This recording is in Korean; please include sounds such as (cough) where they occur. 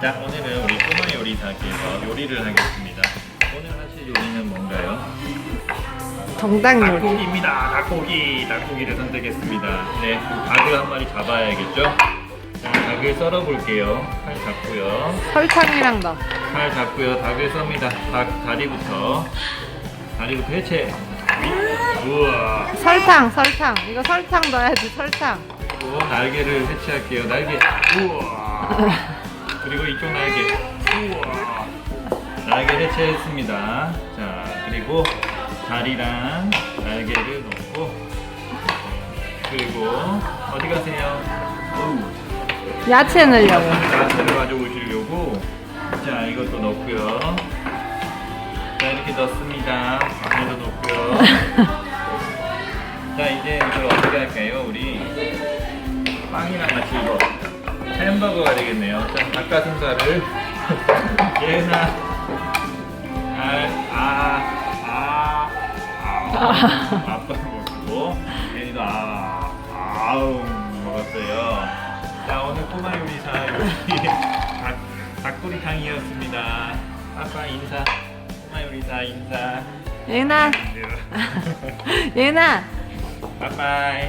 자, 오늘은 우리 꼬마 요리사께서 요리를 하겠습니다. 오늘 하실 요리는 뭔가요? 정당 요리. 닭고기입니다. 닭고기. 닭고기를 선택했습니다. 네, 닭을 한 마리 잡아야겠죠? 자, 닭을 썰어 볼게요. 칼 잡고요. 설탕이랑 넣어. 칼 잡고요. 닭을 썹니다. 닭 다리부터. 다리부터 해체. 우와. 설탕, 설탕. 이거 설탕 넣어야지, 설탕. 그리고 날개를 해체할게요. 날개. 우와. (laughs) 그리고 이쪽 날개. 우와. 날개 해체했습니다. 자, 그리고 다리랑 날개를 넣고 그리고 어디 가세요? 어우. 야채 넣으려고. 야채를 가져오시려고 자 이것도 넣고요 자 이렇게 넣습니다 안에도 넣고요 (laughs) 자 이제 이걸 어떻게 할까요 우리 빵이랑 같이 이거 햄버거가 되겠네요. 자 닭가슴살을. (laughs) 얘나. 아아아 아, 아빠 먹고 얘도 아 아우 먹었어요. 자 오늘 꼬마 요리사 요리 닭, 닭도리탕이었습니다. 아빠 인사. 꼬마 요리사 인사. 예나, (laughs) (laughs) 예나. 빠빠이